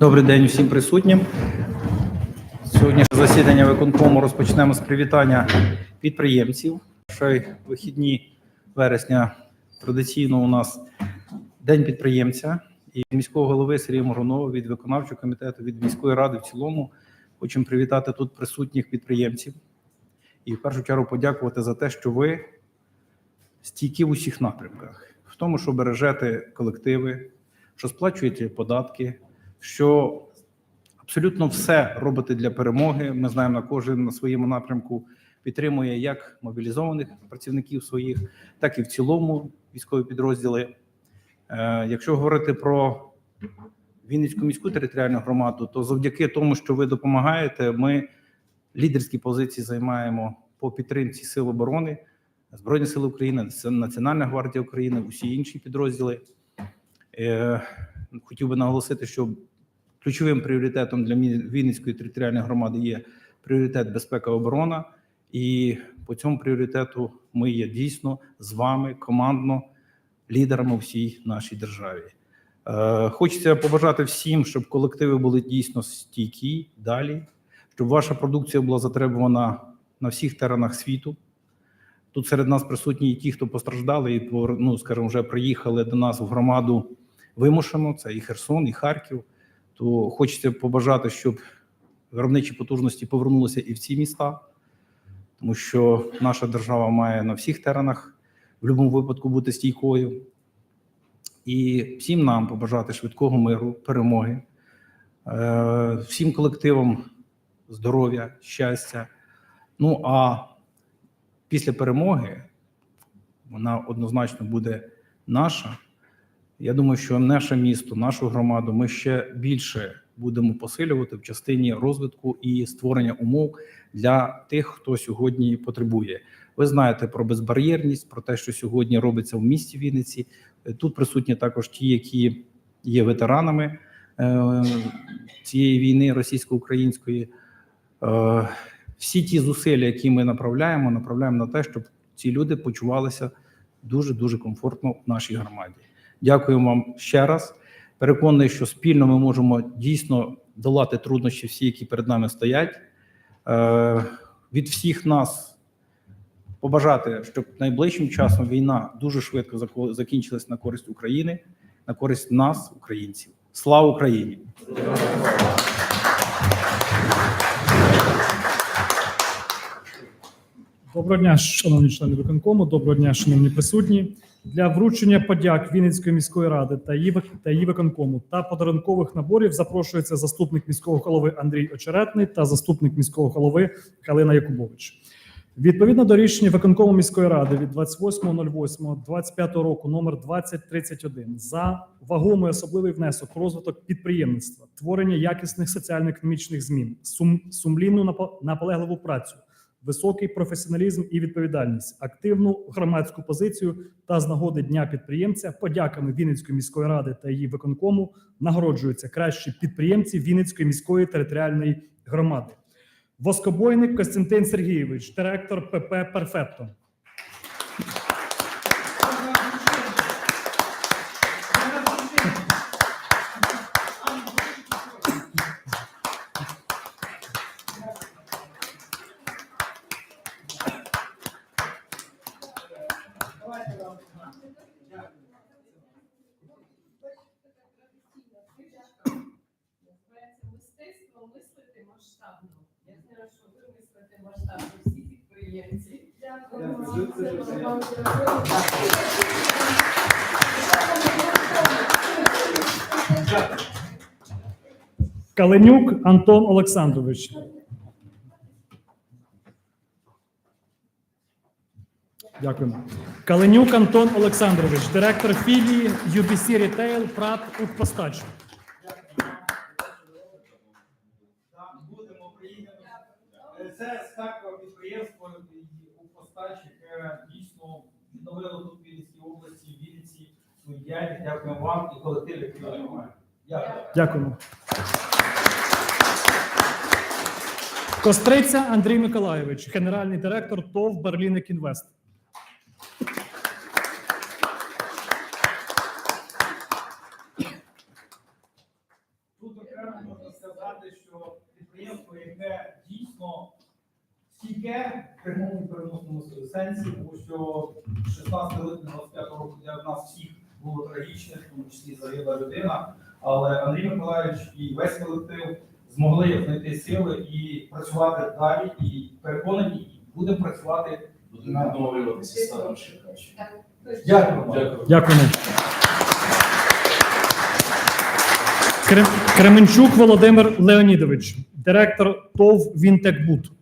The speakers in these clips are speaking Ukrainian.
Добрий день усім присутнім. Сьогоднішнє засідання виконкому розпочнемо з привітання підприємців. Ще вихідні вересня традиційно у нас День підприємця і міського голови Сергія Моргунова, від виконавчого комітету, від міської ради в цілому. Хочемо привітати тут присутніх підприємців і в першу чергу подякувати за те, що ви стійкі в усіх напрямках, в тому, що бережете колективи, що сплачуєте податки, що абсолютно все робите для перемоги. Ми знаємо, на кожен на своєму напрямку підтримує як мобілізованих працівників своїх, так і в цілому військові підрозділи. Е, Якщо говорити про Вінницьку міську територіальну громаду, то завдяки тому, що ви допомагаєте, ми лідерські позиції займаємо по підтримці сил оборони, Збройні Сили України, Національна гвардія України, усі інші підрозділи. Е, Хотів би наголосити, що ключовим пріоритетом для Вінницької територіальної громади є пріоритет безпека і оборона. І по цьому пріоритету ми є дійсно з вами командно лідерами всій нашій державі. Е, Хочеться побажати всім, щоб колективи були дійсно стійкі далі, щоб ваша продукція була затребувана на всіх теренах світу. Тут серед нас присутні і ті, хто постраждали, і ну, скажімо, вже приїхали до нас в громаду вимушено. Це і Херсон, і Харків. То хочеться побажати, щоб виробничі потужності повернулися і в ці міста, тому що наша держава має на всіх теренах в будь-якому випадку бути стійкою. І всім нам побажати швидкого миру, перемоги, е, всім колективам здоров'я, щастя. Ну а після перемоги вона однозначно буде наша. Я думаю, що наше місто, нашу громаду ми ще більше будемо посилювати в частині розвитку і створення умов для тих, хто сьогодні потребує. Ви знаєте про безбар'єрність, про те, що сьогодні робиться в місті Вінниці. Тут присутні також ті, які є ветеранами е, цієї війни російсько-української. Е, всі ті зусилля, які ми направляємо, направляємо на те, щоб ці люди почувалися дуже дуже комфортно в нашій громаді. Дякую вам ще раз. Переконаний, що спільно ми можемо дійсно долати труднощі, всі, які перед нами стоять. Е, від всіх нас побажати, щоб найближчим часом війна дуже швидко закінчилась на користь України, на користь нас, українців. Слава Україні! Доброго дня, шановні члени виконкому. Доброго дня, шановні присутні. Для вручення подяк Вінницької міської ради та її та її виконкому та подарункових наборів запрошується заступник міського голови Андрій Очеретний та заступник міського голови Калина Якубович. Відповідно до рішення виконкому міської ради від 28.08.25 року номер 2031 за вагомий особливий внесок розвиток підприємництва, творення якісних соціально-економічних змін, сум, сумлінну напо- наполегливу працю, високий професіоналізм і відповідальність, активну громадську позицію та з нагоди дня підприємця подяками Вінницької міської ради та її виконкому нагороджуються кращі підприємці Вінницької міської територіальної громади. Воскобойник Костянтин Сергійович, директор ПП Перфетто. Називається мистецтво мислити масштабно. Я знаю, що ви мислите масштабно всі підприємці. Каленюк Антон Олександрович. Дякую. Каленюк Антон Олександрович, директор філії UBC Retail Прат Укрпостач. Будемо приїхати. Це з Харкова підприємство у постачі, яке дійсно відновило тут в Вінницькій області, в Вінниці свою діяльність. Дякуємо вам і колективу, який ви маєте. Дякую. Дякуємо. Костриця Андрій Миколайович, генеральний директор ТОВ Берлінек Інвест. Тут тут окремо можна сказати, що підприємство, яке дійсно стійке в прямому переносному сенсі, тому що 16 липня 25 року для нас всіх було трагічне, в тому числі загибла людина. Але Андрій Миколаївич і весь колектив змогли знайти сили і працювати далі, і переконані, і будемо працювати. Відновлюватися ставши. Так, точно. Дякую вам. Дякую. Кременчук Володимир Леонідович, директор ТОВ Вінтекбут.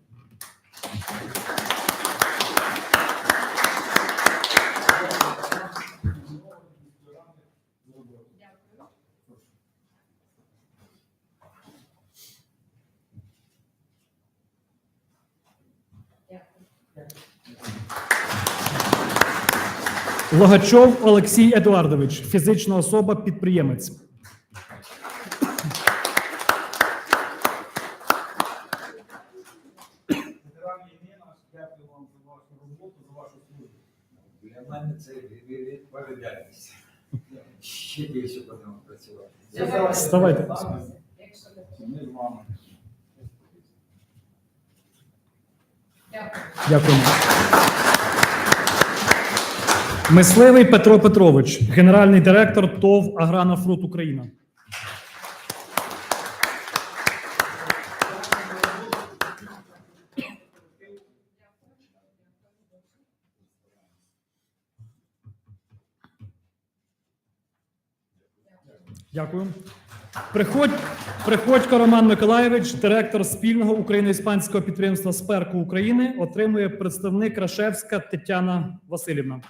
Логачов Олексій Едуардович, фізична особа, підприємець. Дякую. Ще більше будемо працювати. Вставайте. Дякую. Дякуємо. Мисливий Петро Петрович, генеральний директор ТОВ Агранафрут Україна. Дякую. Приходь, Приходько Роман Миколаєвич, директор спільного україно-іспанського підприємства Сперку України, отримує представник Рашевська Тетяна Васильівна.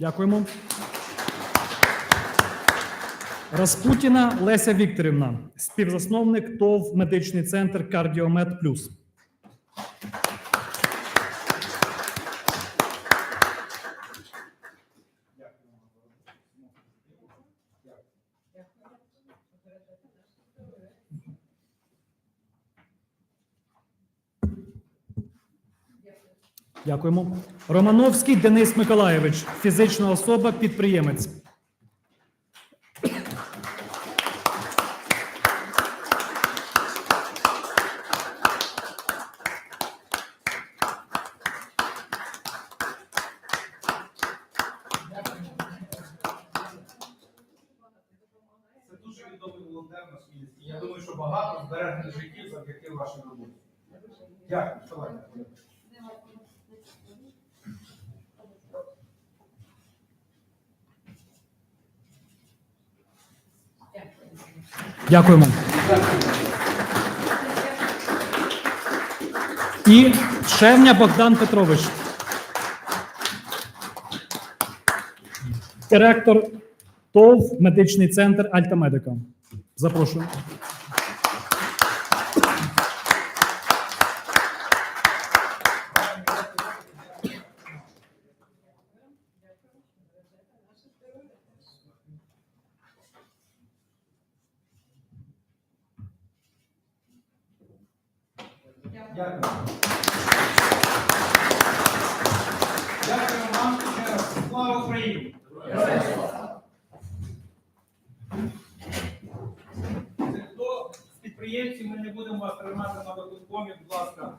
Дякуємо. Распутіна Леся Вікторівна, співзасновник ТОВ Медичний центр Кардіомед Плюс. Дякуємо. Романовський Денис Миколаєвич, фізична особа, підприємець. Це дуже відомий волонтер наш Вінницький. Я думаю, що багато збережених життів завдяки вашій роботі. Дякую. Давайте. Дякую. Дякуємо. І Шевня Богдан Петрович. Директор ТОВ Медичний центр Альтамедика. Запрошую. Дякую. Дякую вам ще раз. Слава Україні! Хто з підприємців ми не будемо вас тримати на виконкомі, будь ласка.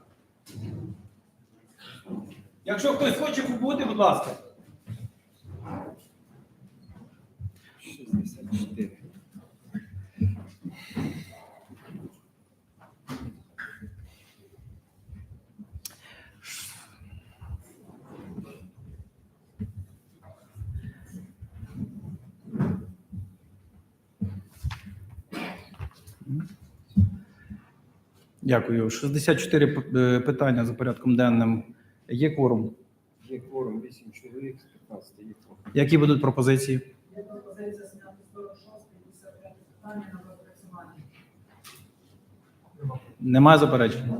Якщо хтось хоче побути, будь ласка. 64. Дякую. 64 е, питання за порядком денним. Є кворум. Є кворум 8 чоловік, з 15 є кворум. Які будуть пропозиції? Є пропозиція зняти 46 і 55 питання на допрацювання. Немає заперечень?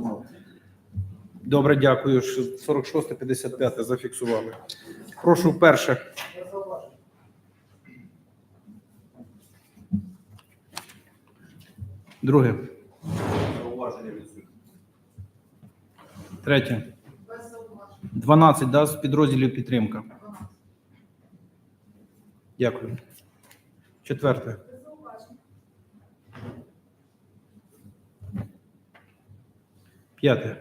Добре, дякую. 46 55 зафіксували. Прошу перше. Друге. Третє. Без 12 да, з підрозділів підтримка. Дякую. Четверте. П'яте.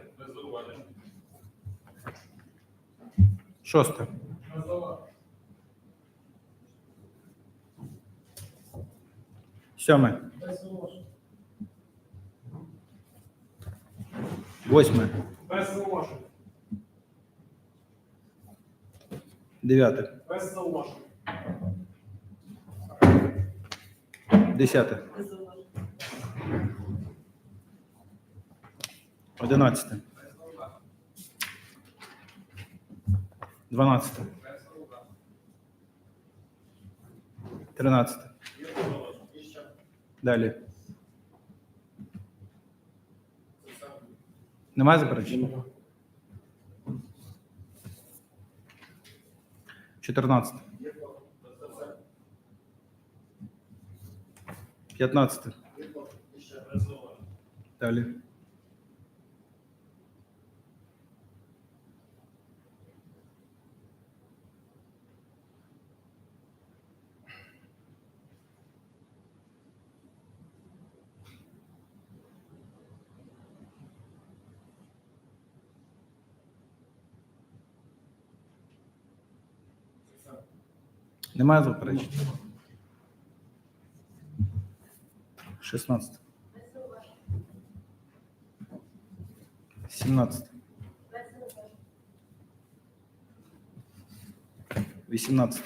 Шосте. Сьоме. Восьме. Без зауважень. Дев'яте. Без зауважень. Десяте. Без. Одинадцяте. Дванадцяте. Тринадцяте. Далі. Немає заперечень? Чотирнадцяте. П'ятнадцяте. Далі. Немає заперечень? 16. 17. 18.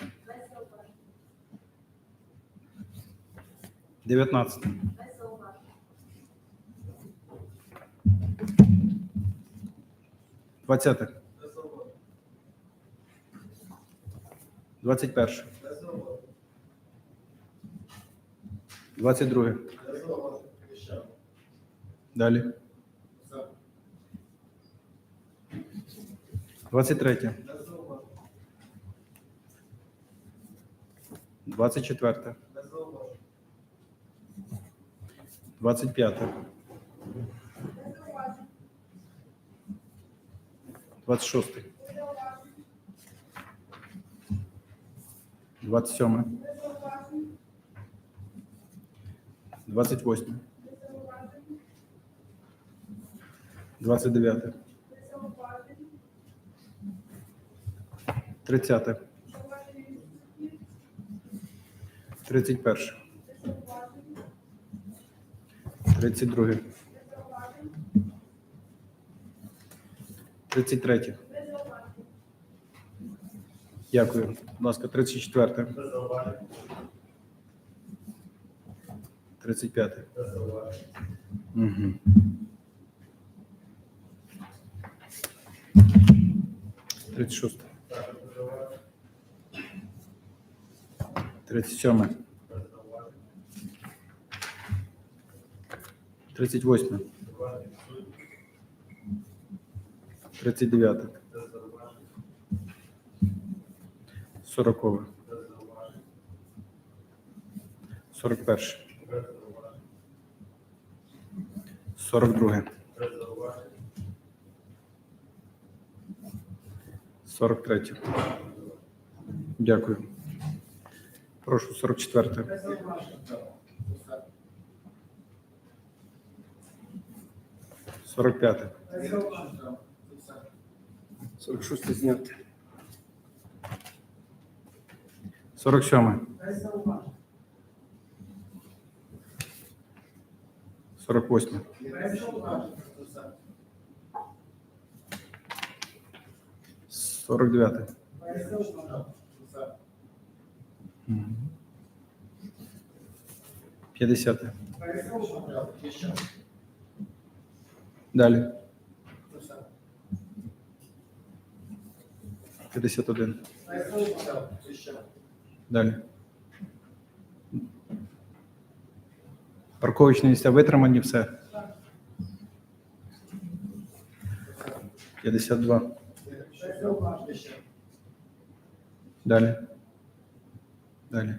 19. 20. 21. 22. Далі. 23. 24. 25. 26. 27. 28. 29. 30. 31. 32. 33. Дякую. Будь ласка, 34. 35. Угу. Тридцять шосте. Тридцять сьоме. Тридцять восьме. Тридцять дев'яте. Сорокове. Сорок перше. Сорок друге. Сорок третє. Дякую. Прошу, сорок четверте. Сорок п'яте. 46 зняти. Сорок сьоме. Сорок восьме. Сорок дев'яте. Мгм. П'ятдесяте. Далі. П'ятдесят один. Далі. Парковочні місця витримані, все. 52. Далі. Далі.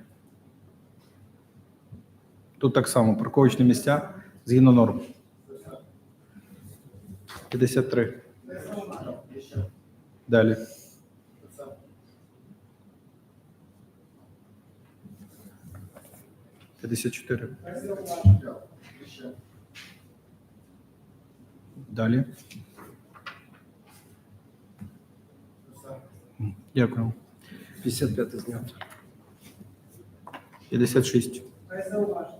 Тут так само парковочні місця Згідно норм. 53. Далі. П'ятдесят чотири. Далі. Дякую. 55 знято. 56. Без зауважень.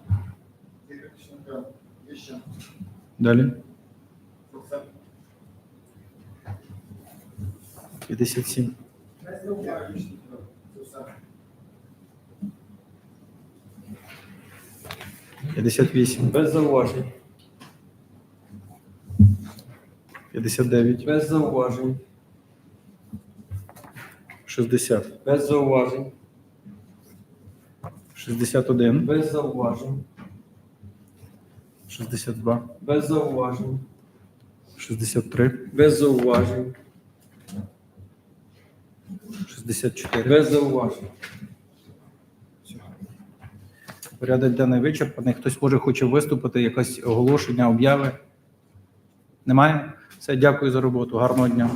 Далі. 57. Без зауважень. 58. Без зауважень. 59. Без зауважень. 60. Без зауважень. 61. Без зауважень. 62. Без зауважень. 63. Без зауважень. 64. Без зауважень. Порядок денний вичерпаний. Хтось може хоче виступити, якесь оголошення, обяви? Немає? Все, дякую за роботу. Гарного дня.